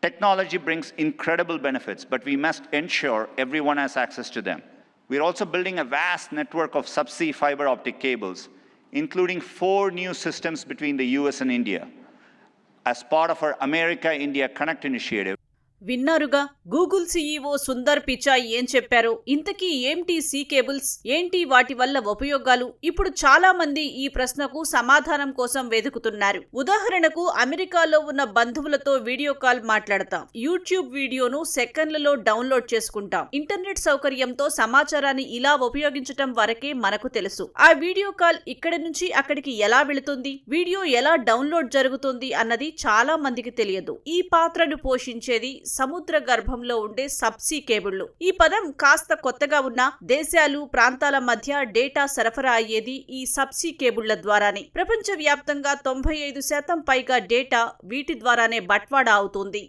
Technology brings incredible benefits, but we must ensure everyone has access to them. We're also building a vast network of subsea fiber optic cables, including four new systems between the US and India. As part of our America India Connect initiative, విన్నారుగా? Google CEO Sundar Pichai ఏం చెప్పారో? ఇంతకీ ఏంటి see cables? ఏంటి వాటి వల్ల ఉపయోగాలు? ఇప్పుడు చాలా మంది ఈ ప్రశ్నకు సమాధానం కోసం వెతుకుతున్నారు. ఉదాహరణకు అమెరికాలో ఉన్న బంధువులతో వీడియో కాల్ మాట్లాడతాం. యూట్యూబ్ వీడియోను సెకండ్లలో డౌన్లోడ్ చేసుకుంటాం. ఇంటర్నెట్ సౌకర్యంతో సమాచారాన్ని ఇలా ఉపయోగించటం వరకే మనకు తెలుసు. ఆ వీడియో కాల్ ఇక్కడి నుంచి అక్కడికి ఎలా వెళుతుంది? వీడియో ఎలా డౌన్లోడ్ జరుగుతుంది అన్నది చాలా మందికి తెలియదు. ఈ పాత్రను పోషించేది సముద్ర గర్భంలో ఉండే సబ్సీ కేబుళ్ళు ఈ పదం కాస్త కొత్తగా ఉన్న దేశాలు ప్రాంతాల మధ్య డేటా సరఫరా అయ్యేది ఈ సబ్సీ కేబుళ్ళ ద్వారానే. ప్రపంచ వ్యాప్తంగా తొంభై ఐదు శాతం పైగా డేటా వీటి ద్వారానే బట్వాడా అవుతుంది.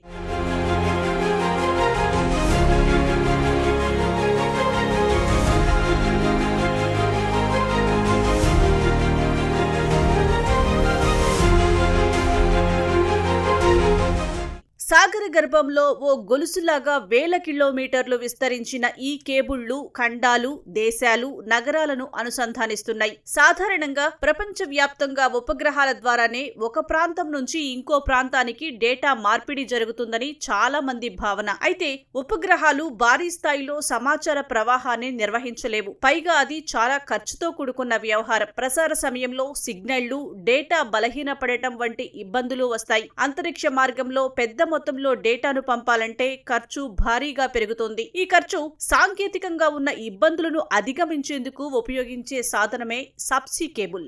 గర్భంలో ఓ గొలుసులాగా వేల కిలోమీటర్లు విస్తరించిన ఈ కేబుళ్ళు ఖండాలు దేశాలు నగరాలను అనుసంధానిస్తున్నాయి. సాధారణంగా ప్రపంచవ్యాప్తంగా ఉపగ్రహాల ద్వారానే ఒక ప్రాంతం నుంచి ఇంకో ప్రాంతానికి డేటా మార్పిడి జరుగుతుందని చాలా మంది భావన. అయితే ఉపగ్రహాలు భారీ స్థాయిలో సమాచార ప్రవాహాన్ని నిర్వహించలేవు. పైగా అది చాలా ఖర్చుతో కూడుకున్న వ్యవహారం. ప్రసార సమయంలో సిగ్నళ్ళు డేటా బలహీనపడటం వంటి ఇబ్బందులు వస్తాయి. అంతరిక్ష మార్గంలో పెద్ద మొత్తంలో డేటాను పంపాలంటే ఖర్చు భారీగా పెరుగుతోంది. ఈ ఖర్చు సాంకేతికంగా ఉన్న ఇబ్బందులను అధిగమించేందుకు ఉపయోగించే సాధనమే సబ్సీ కేబుల్.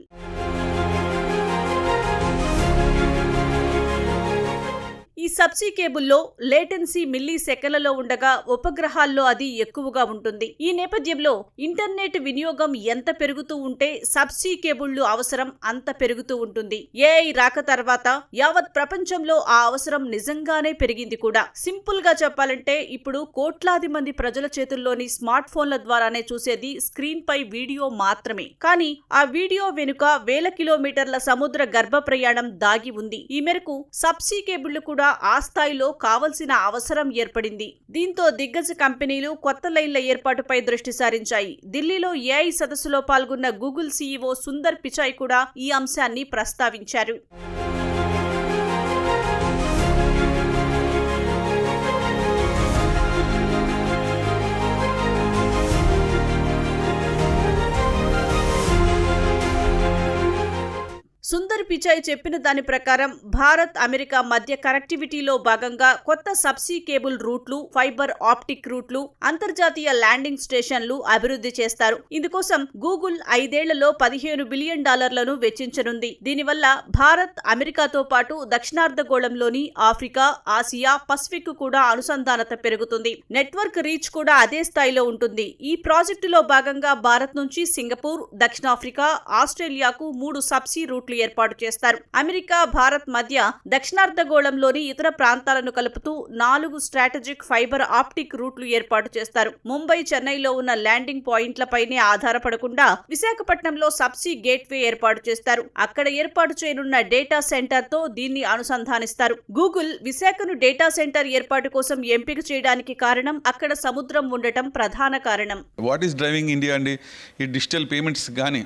సబ్సీ కేబుల్లో లేటెన్సీ మిల్లీ సెకన్లలో ఉండగా ఉపగ్రహాల్లో అది ఎక్కువగా ఉంటుంది. ఈ నేపథ్యంలో ఇంటర్నెట్ వినియోగం ఎంత పెరుగుతూ ఉంటే సబ్సీ కేబుళ్ళు అవసరం అంత పెరుగుతూ ఉంటుంది. ఏఐ రాక తర్వాత యావత్ ప్రపంచంలో ఆ అవసరం నిజంగానే పెరిగింది కూడా. సింపుల్గా చెప్పాలంటే ఇప్పుడు కోట్లాది మంది ప్రజల చేతుల్లోని స్మార్ట్ ఫోన్ల ద్వారానే చూసేది స్క్రీన్ పై వీడియో మాత్రమే. కానీ ఆ వీడియో వెనుక వేల కిలోమీటర్ల సముద్ర గర్భ ప్రయాణం దాగి ఉంది. ఈ మేరకు సబ్సీ కేబుళ్ళు కూడా ఆ స్థాయిలో కావలసిన అవసరం ఏర్పడింది. దీంతో దిగ్గజ కంపెనీలు కొత్త లైన్ల ఏర్పాటుపై దృష్టి సారించాయి. ఢిల్లీలో ఏఐ సదస్సులో పాల్గొన్న గూగుల్ సీఈఓ సుందర్ పిచాయ్ కూడా ఈ అంశాన్ని ప్రస్తావించారు. పిచాయ్ చెప్పిన దాని ప్రకారం భారత్ అమెరికా మధ్య కనెక్టివిటీలో భాగంగా కొత్త సబ్సీ కేబుల్ రూట్లు ఫైబర్ ఆప్టిక్ రూట్లు అంతర్జాతీయ ల్యాండింగ్ స్టేషన్లు అభివృద్ధి చేస్తారు. ఇందుకోసం గూగుల్ ఐదేళ్ళలో పదిహేను బిలియన్ డాలర్లను వెచ్చించనుంది. దీనివల్ల భారత్ అమెరికాతో పాటు దక్షిణార్ధగోళంలోని ఆఫ్రికా ఆసియా పసిఫిక్ కూడా అనుసంధానత పెరుగుతుంది. నెట్వర్క్ రీచ్ కూడా అదే స్థాయిలో ఉంటుంది. ఈ ప్రాజెక్టులో భాగంగా భారత్ నుంచి సింగపూర్ దక్షిణాఫ్రికా ఆస్ట్రేలియాకు మూడు సబ్సీ రూట్లు ఏర్పాటు చేస్తారు. అమెరికా భారత్ మధ్య దక్షిణార్ధగోళంలోని ఇతర ప్రాంతాలను కలుపుతూ నాలుగు స్ట్రాటజిక్ ఫైబర్ ఆప్టిక్ రూట్లు ఏర్పాటు చేస్తారు. ముంబై చెన్నైలో ఉన్న ల్యాండింగ్ పాయింట్లపైనే ఆధారపడకుండా విశాఖపట్నంలో సబ్సీ గేట్వే ఏర్పాటు చేస్తారు. అక్కడ ఏర్పాటు చేయనున్న డేటా సెంటర్తో దీన్ని అనుసంధానిస్తారు. గూగుల్ విశాఖను డేటా సెంటర్ ఏర్పాటు కోసం ఎంపిక చేయడానికి కారణం అక్కడ సముద్రం ఉండటం ప్రధాన కారణం. వాట్ ఈస్ డ్రైవింగ్ ఇండియా అండి? ఈ డిజిటల్ పేమెంట్స్ కానీ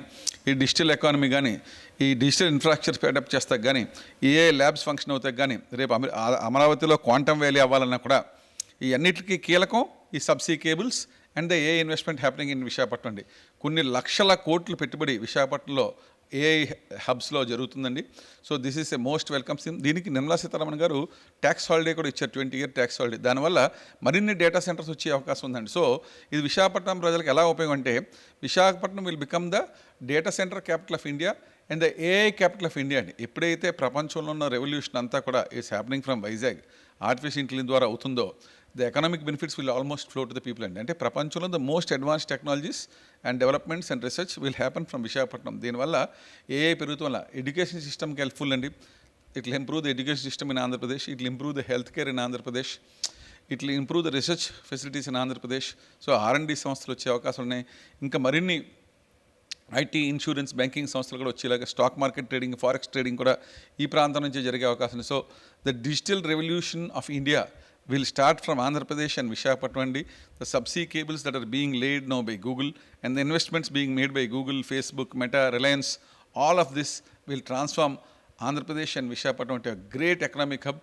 ఈ డిజిటల్ ఎకానమీ కానీ ఈ డిజిటల్ ఇన్ఫ్రాస్ట్రక్చర్ పేటప్ చేస్తే కానీ ఏ ల్యాబ్స్ ఫంక్షన్ అవుతాయి కానీ రేపు అమ- అమరావతిలో క్వాంటమ్ వ్యాలీ అవ్వాలన్నా కూడా ఈ అన్నిటికీ కీలకం ఈ subsea cables and the a investment happening in Visakhapatnam అండి. కొన్ని లక్షల కోట్లు పెట్టుబడి విశాఖపట్నంలో ఏఐ హబ్స్లో జరుగుతుందండి. So this is a most welcome sim దీనికి నిర్మలా సీతారామన్ గారు ట్యాక్స్ హాలిడే కూడా ఇచ్చారు ట్వంటీ ఇయర్ ట్యాక్స్ హాలిడే దానివల్ల మరిన్ని డేటా సెంటర్స్ వచ్చే అవకాశం ఉందండి. సో ఇది విశాఖపట్నం ప్రజలకు ఎలా ఉపయోగం అంటే Visakhapatnam will become the data centre capital of India and the AI capital of India అండి. ఎప్పుడైతే ప్రపంచంలో ఉన్న రెవల్యూషన్ అంతా కూడా is happening from Vizag artificial intelligence ద్వారా అవుతుందో the economic benefits will almost flow to the people అండి. అంటే ప్రపంచంలో the most advance technologies and developments and research will happen from Visakhapatnam దీనివల్ల ఏఐ పెరుగుతున్న వల్ల ఎడ్యుకేషన్ సిస్టమ్కి హెల్ప్ఫుల్ అండి. It will improve the education system in Andhra Pradesh it will improve the health care in Andhra Pradesh it will improve the research facilities in Andhra Pradesh so R and D సంస్థలు వచ్చే అవకాశాలు ఉన్నాయి. ఇంకా మరిన్ని IT insurance banking సంస్థలు కూడా వచ్చేలాగా stock market trading forex trading కూడా ఈ ప్రాంతం నుంచి జరిగే అవకాశం ఉంది. So the digital revolution of India will start from Andhra Pradesh and Visakhapatnam అండి the subsea cables that are being laid no by Google and the investments being made by Google Facebook Meta Reliance all of this will transform Andhra Pradesh and Visakhapatnam అంటే great economic hub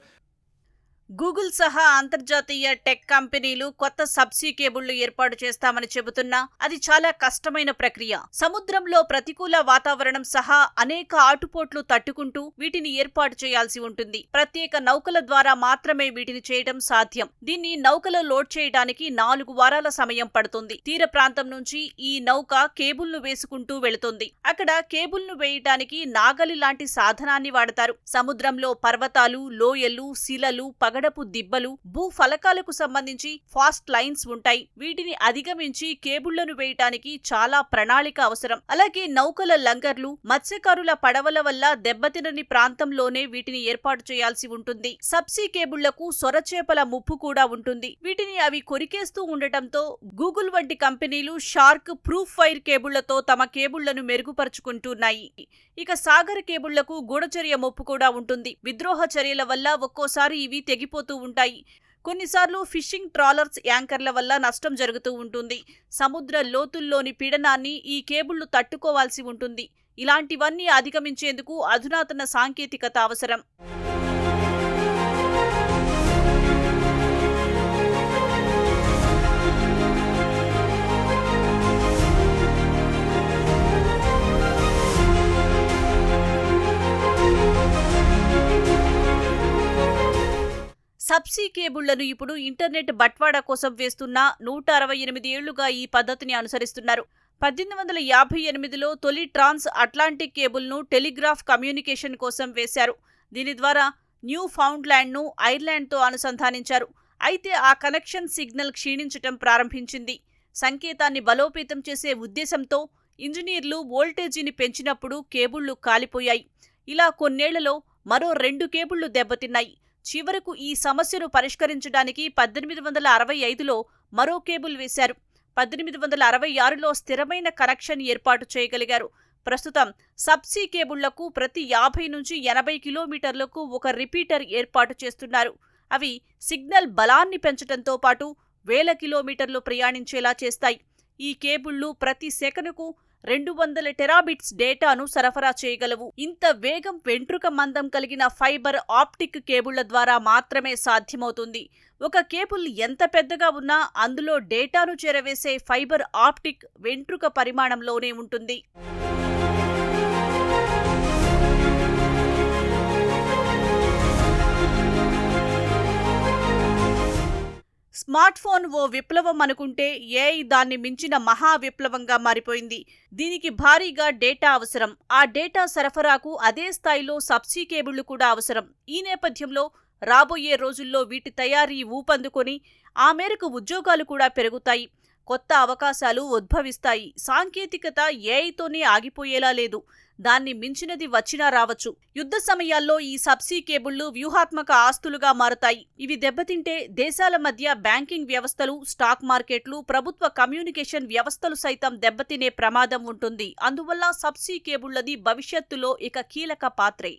Google సహా అంతర్జాతీయ tech కంపెనీలు కొత్త subsea కేబుళ్ళు ఏర్పాటు చేస్తామని చెబుతున్నా అది చాలా కష్టమైన ప్రక్రియ. సముద్రంలో ప్రతికూల వాతావరణం సహా అనేక ఆటుపోట్లు తట్టుకుంటూ వీటిని ఏర్పాటు చేయాల్సి ఉంటుంది. ప్రత్యేక నౌకల ద్వారా మాత్రమే వీటిని చేయడం సాధ్యం. దీన్ని నౌకలో లోడ్ చేయడానికి నాలుగు వారాల సమయం పడుతుంది. తీర ప్రాంతం నుంచి ఈ నౌక కేబుల్ను వేసుకుంటూ వెళుతుంది. అక్కడ కేబుల్ను వేయటానికి నాగలి లాంటి సాధనాన్ని వాడతారు. సముద్రంలో పర్వతాలు లోయలు శిలలు పగడపు దిబ్బలు భూ ఫలకాలకు సంబంధించి ఫాస్ట్ లైన్స్ ఉంటాయి. వీటిని అధిగమించి కేబుళ్ళను వేయటానికి చాలా ప్రణాళిక అవసరం. అలాగే నౌకల లంగర్లు మత్స్యకారుల పడవల వల్ల దెబ్బతినని ప్రాంతంలోనే వీటిని ఏర్పాటు చేయాల్సి ఉంటుంది. సబ్సీ కేబుళ్ళకు సొరచేపల ముప్పు కూడా ఉంటుంది. వీటిని అవి కొరికేస్తూ ఉండటంతో గూగుల్ వంటి కంపెనీలు షార్క్ ప్రూఫ్ వైర్ కేబుళ్ళతో తమ కేబుళ్ళను మెరుగుపరుచుకుంటున్నాయి. ఇక సాగర కేబుళ్ళకు గూఢచర్య ముప్పు కూడా ఉంటుంది. విద్రోహ చర్యల వల్ల ఒక్కోసారి ఇవి తెగిపోతూ ఉంటాయి. కొన్నిసార్లు ఫిషింగ్ ట్రాలర్స్ యాంకర్ల వల్ల నష్టం జరుగుతూ ఉంటుంది. సముద్ర లోతుల్లోని పీడనాన్ని ఈ కేబుళ్ళు తట్టుకోవాల్సి ఉంటుంది. ఇలాంటివన్నీ అధిగమించేందుకు అధునాతన సాంకేతికత అవసరం. సబ్సీ కేబుళ్ళను ఇప్పుడు ఇంటర్నెట్ బట్వాడా కోసం వేస్తున్న నూట అరవై ఎనిమిది ఏళ్ళుగా ఈ పద్ధతిని అనుసరిస్తున్నారు. పద్దెనిమిది వందల యాభై ఎనిమిదిలో తొలి ట్రాన్స్ అట్లాంటిక్ కేబుల్ను టెలిగ్రాఫ్ కమ్యూనికేషన్ కోసం వేశారు. దీని ద్వారా న్యూ ఫౌండ్లాండ్ను ఐర్లాండ్తో అనుసంధానించారు. అయితే ఆ కనెక్షన్ సిగ్నల్ క్షీణించటం ప్రారంభించింది. సంకేతాన్ని బలోపేతం చేసే ఉద్దేశంతో ఇంజనీర్లు వోల్టేజీని పెంచినప్పుడు కేబుళ్ళు కాలిపోయాయి. ఇలా కొన్నేళ్ళలో మరో రెండు కేబుళ్ళు దెబ్బతిన్నాయి. చివరకు ఈ సమస్యను పరిష్కరించడానికి పద్దెనిమిది వందల అరవై ఐదులో మరో కేబుల్ వేశారు. పద్దెనిమిది వందల అరవై ఆరులో స్థిరమైన కనెక్షన్ ఏర్పాటు చేయగలిగారు. ప్రస్తుతం సబ్సీ కేబుళ్ళకు ప్రతి యాభై నుంచి ఎనభై కిలోమీటర్లకు ఒక రిపీటర్ ఏర్పాటు చేస్తున్నారు. అవి సిగ్నల్ బలాన్ని పెంచడంతో పాటు వేల కిలోమీటర్లు ప్రయాణించేలా చేస్తాయి. ఈ కేబుళ్ళు ప్రతి సెకనుకు రెండు వందల టెరాబిట్స్ డేటాను సరఫరా చేయగలవు. ఇంత వేగం వెంట్రుక మందం కలిగిన ఫైబర్ ఆప్టిక్ కేబుళ్ళ ద్వారా మాత్రమే సాధ్యమవుతుంది. ఒక కేబుల్ ఎంత పెద్దగా ఉన్నా అందులో డేటాను చేరవేసే ఫైబర్ ఆప్టిక్ వెంట్రుక పరిమాణంలోనే ఉంటుంది. స్మార్ట్ ఫోన్ ఓ విప్లవం అనుకుంటే ఏఐ దాన్ని మించిన మహా విప్లవంగా మారిపోయింది. దీనికి భారీగా డేటా అవసరం. ఆ డేటా సరఫరాకు అదే స్థాయిలో సబ్సీ కేబుళ్ళు కూడా అవసరం. ఈ నేపథ్యంలో రాబోయే రోజుల్లో వీటి తయారీ ఊపందుకొని ఆ మేరకు ఉద్యోగాలు కూడా పెరుగుతాయి. కొత్త అవకాశాలు ఉద్భవిస్తాయి. సాంకేతికత ఏఐతోనే ఆగిపోయేలా లేదు. దాన్ని మించినది వచ్చినా రావచ్చు. యుద్ధ సమయాల్లో ఈ సబ్సీ కేబుళ్ళు వ్యూహాత్మక ఆస్తులుగా మారతాయి. ఇవి దెబ్బతింటే దేశాల మధ్య బ్యాంకింగ్ వ్యవస్థలు స్టాక్ మార్కెట్లు ప్రభుత్వ కమ్యూనికేషన్ వ్యవస్థలు సైతం దెబ్బతినే ప్రమాదం ఉంటుంది. అందువల్ల సబ్సీ కేబుళ్ళది భవిష్యత్తులో ఇక కీలక పాత్రే.